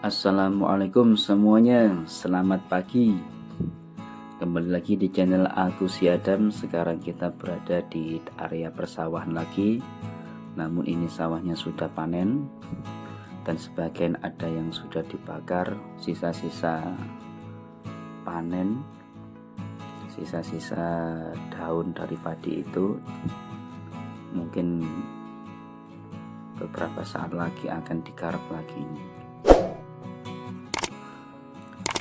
Assalamualaikum semuanya, selamat pagi. Kembali lagi di channel aku si Adam. Sekarang kita berada di area persawahan lagi. Namun ini sawahnya sudah panen. Dan sebagian ada yang sudah dibakar. Sisa-sisa panen. Sisa-sisa daun dari padi itu. Mungkin beberapa saat lagi akan digarap lagi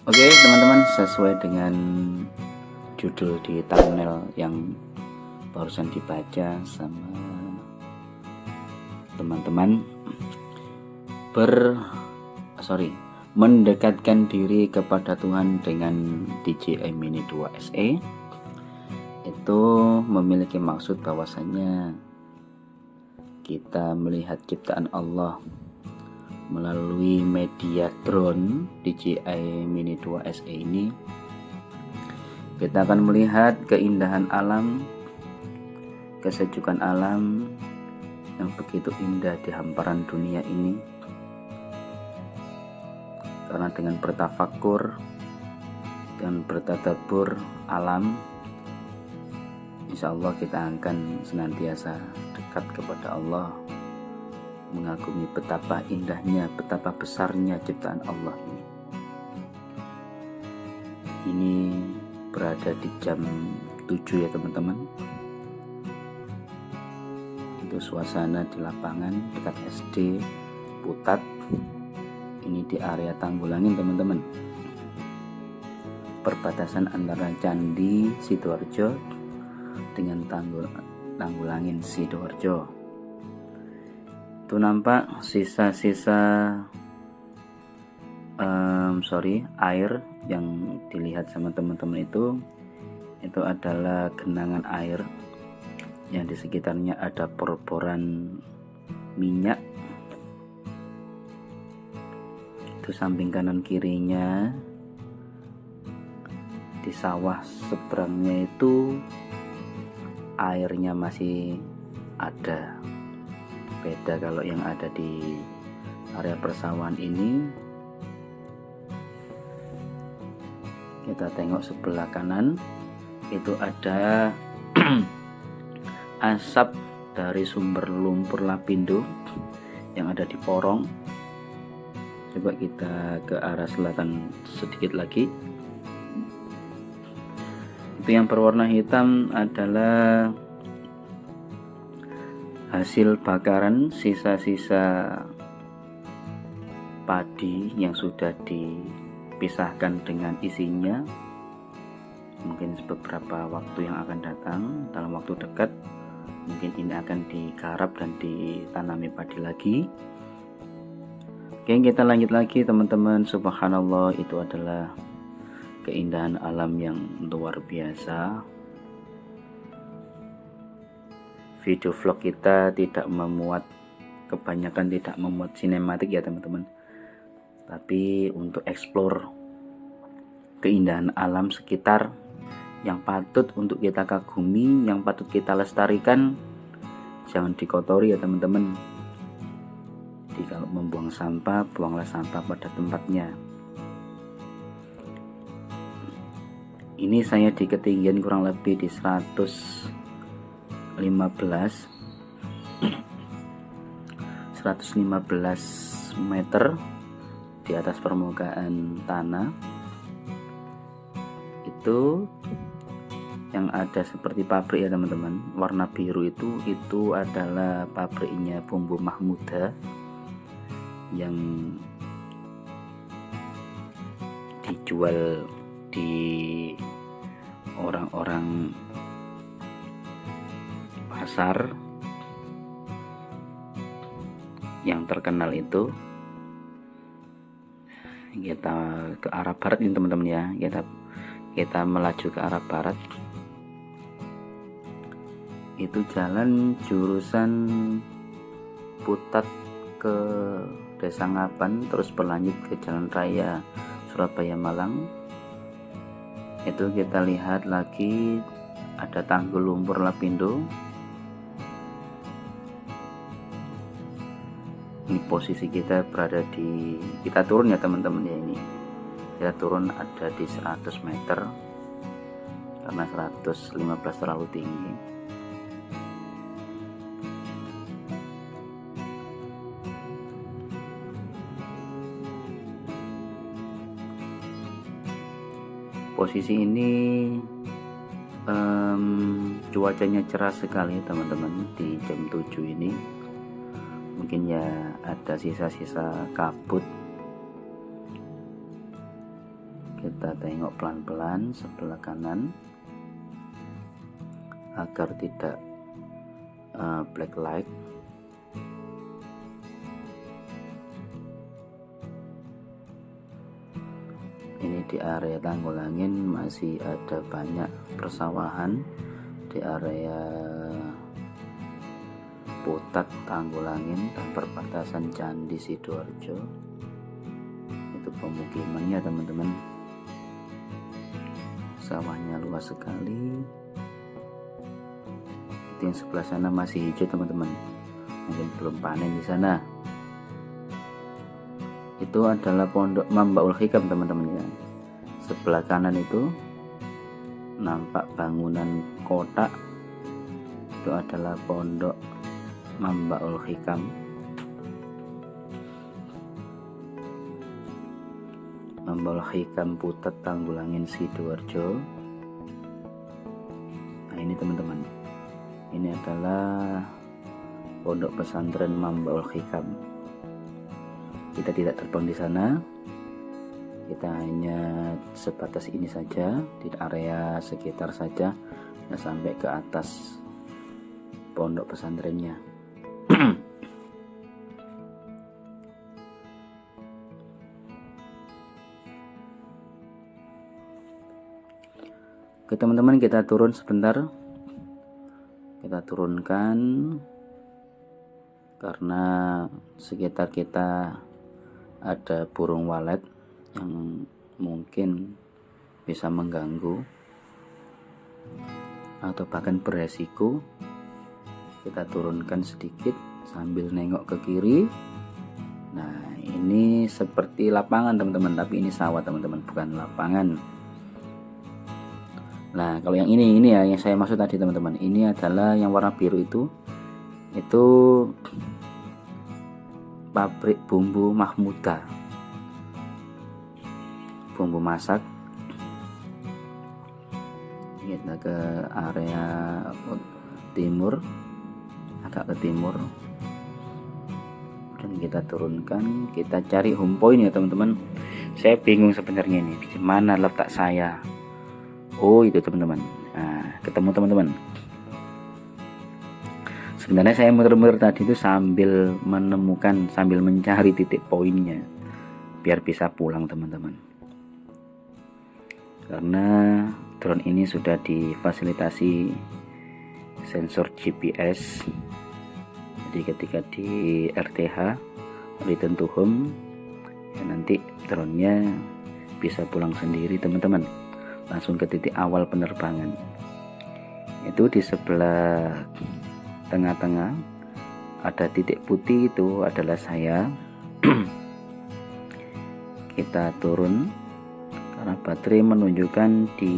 Oke teman-teman sesuai dengan judul di thumbnail yang barusan dibaca sama teman-teman ber sorry mendekatkan diri kepada Tuhan dengan DJI Mini 2 SE itu memiliki maksud bahwasanya kita melihat ciptaan Allah melalui media drone DJI Mini 2 SE ini. Kita akan melihat keindahan alam kesejukan alam yang begitu indah di hamparan dunia ini. Karena dengan bertafakur dan bertadabur alam Insya Allah kita akan senantiasa dekat kepada Allah mengagumi betapa indahnya, betapa besarnya ciptaan Allah ini. Ini berada di jam 7 ya teman-teman. Itu suasana di lapangan dekat SD Putat. Ini di area Tanggulangin teman-teman. Perbatasan antara Candi Sidoarjo dengan Tanggul Tanggulangin Sidoarjo itu nampak sisa-sisa um, sorry air yang dilihat sama teman-teman itu. Itu adalah genangan air yang di sekitarnya ada poroporan minyak. Itu samping kanan kirinya. Di sawah seberangnya itu airnya masih ada beda kalau yang ada di area persawahan ini. Kita tengok sebelah kanan. Itu ada asap dari sumber lumpur lapindo yang ada di porong. Coba kita ke arah selatan sedikit lagi. Itu yang berwarna hitam adalah hasil bakaran sisa-sisa padi yang sudah dipisahkan dengan isinya mungkin beberapa waktu yang akan datang dalam waktu dekat mungkin ini akan digarap dan ditanami padi lagi. Oke kita lanjut lagi teman-teman. Subhanallah itu adalah keindahan alam yang luar biasa video vlog kita tidak memuat kebanyakan tidak memuat sinematik ya teman-teman. Tapi untuk explore keindahan alam sekitar yang patut untuk kita kagumi yang patut kita lestarikan jangan dikotori ya teman-teman. Jadi kalau membuang sampah buanglah sampah pada tempatnya. Ini saya di ketinggian kurang lebih di 100 115 meter di atas permukaan tanah. Itu yang ada seperti pabrik ya teman-teman. Warna biru itu itu adalah pabriknya bumbu mahmuda yang dijual di orang-orang pasar yang terkenal itu kita ke arah barat ini teman-teman ya. Kita kita melaju ke arah barat. Itu jalan jurusan putat ke desa Ngapan terus berlanjut ke jalan raya Surabaya Malang. Itu kita lihat lagi ada tanggul lumpur lapindo posisi kita berada di kita turun ya teman-teman ya ini. Kita turun ada di 100 meter karena 115 terlalu tinggi. Posisi ini um, cuacanya cerah sekali teman-teman di jam 7 ini mungkin ya ada sisa-sisa kabut. Kita tengok pelan-pelan sebelah kanan agar tidak uh, black light. Ini di area tanggul angin masih ada banyak persawahan. Di area putat tanggul angin dan perbatasan candi sidoarjo. Itu pemukimannya teman-teman. Sawahnya luas sekali. Itu yang sebelah sana masih hijau teman-teman. Mungkin belum panen di sana. Itu adalah pondok Mambaul Hikam teman-teman ya. Sebelah kanan itu nampak bangunan kotak. Itu adalah pondok Mambaul Hikam. Mambaul Hikam Putat Tanggulangin Sidoarjo. Nah ini teman-teman. Ini adalah pondok pesantren Mambaul Hikam. Kita tidak terbang di sana. Kita hanya sebatas ini saja di area sekitar saja sampai ke atas pondok pesantrennya Oke teman-teman kita turun sebentar. Kita turunkan karena sekitar kita ada burung walet yang mungkin bisa mengganggu atau bahkan beresiko. Kita turunkan sedikit sambil nengok ke kiri. Nah ini seperti lapangan teman-teman tapi ini sawah teman-teman bukan lapangan Nah, kalau yang ini ini ya yang saya maksud tadi teman-teman. Ini adalah yang warna biru itu itu pabrik bumbu Mahmuda. Bumbu masak. Kita ke area timur, agak ke timur. Dan kita turunkan, kita cari home point ya teman-teman. Saya bingung sebenarnya ini, di mana letak saya oh itu teman-teman. Nah, ketemu teman-teman. Sebenarnya saya muter-muter tadi itu sambil menemukan sambil mencari titik poinnya. Biar bisa pulang teman-teman. Karena drone ini sudah difasilitasi sensor GPS jadi ketika di RTH return to home ya nanti drone-nya bisa pulang sendiri teman-teman langsung ke titik awal penerbangan. Itu di sebelah tengah-tengah ada titik putih itu adalah saya. Kita turun karena baterai menunjukkan di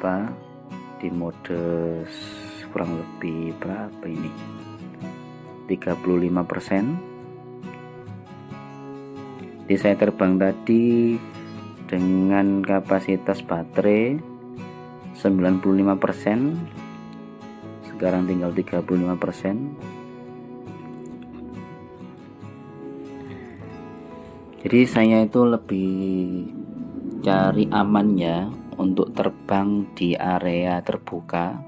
apa di mode kurang lebih berapa ini? 35% di saya terbang tadi dengan kapasitas baterai 95% sekarang tinggal 35% jadi saya itu lebih cari amannya untuk terbang di area terbuka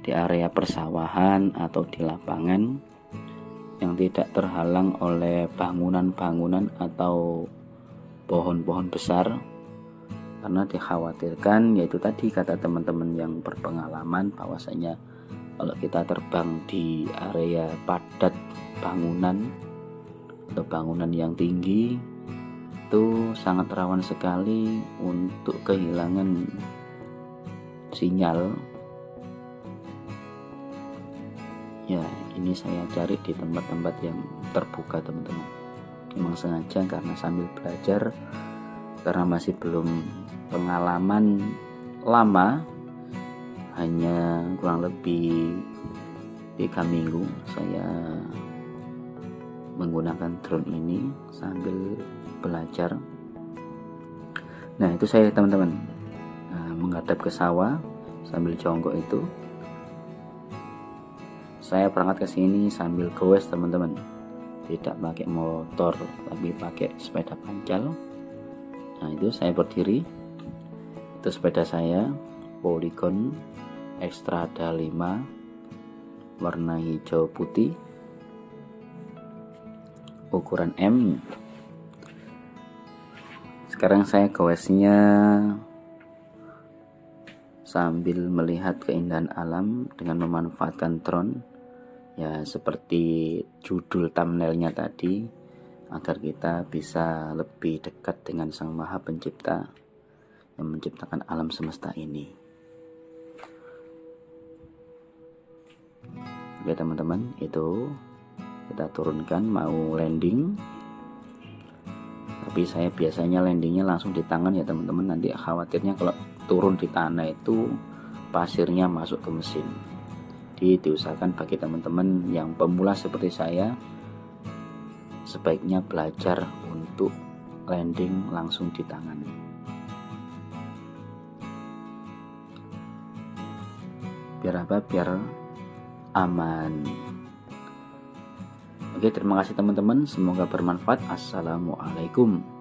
di area persawahan atau di lapangan yang tidak terhalang oleh bangunan-bangunan atau pohon-pohon besar karena dikhawatirkan yaitu tadi kata teman-teman yang berpengalaman bahwasanya kalau kita terbang di area padat bangunan atau bangunan yang tinggi itu sangat rawan sekali untuk kehilangan sinyal. Ya ini saya cari di tempat-tempat yang terbuka teman-teman. Memang sengaja karena sambil belajar karena masih belum pengalaman lama hanya kurang lebih tiga minggu saya menggunakan drone ini sambil belajar. Nah itu saya teman-teman. Nah, menghadap ke sawah sambil jongkok itu. Saya berangkat ke sini sambil goes teman-teman. Tidak pakai motor tapi pakai sepeda pancal nah itu saya berdiri. Itu sepeda saya Polygon Extrada 5 warna hijau putih ukuran M. Sekarang saya goesnya sambil melihat keindahan alam dengan memanfaatkan drone ya seperti judul thumbnailnya tadi agar kita bisa lebih dekat dengan Sang Maha Pencipta yang menciptakan alam semesta ini. Oke teman-teman, itu kita turunkan mau landing. Tapi saya biasanya landingnya langsung di tangan ya teman-teman. Nanti khawatirnya kalau turun di tanah itu pasirnya masuk ke mesin. Jadi diusahakan bagi teman-teman yang pemula seperti saya sebaiknya belajar untuk landing langsung di tangan. Biar apa? Biar aman. Oke, terima kasih teman-teman. Semoga bermanfaat. Assalamualaikum.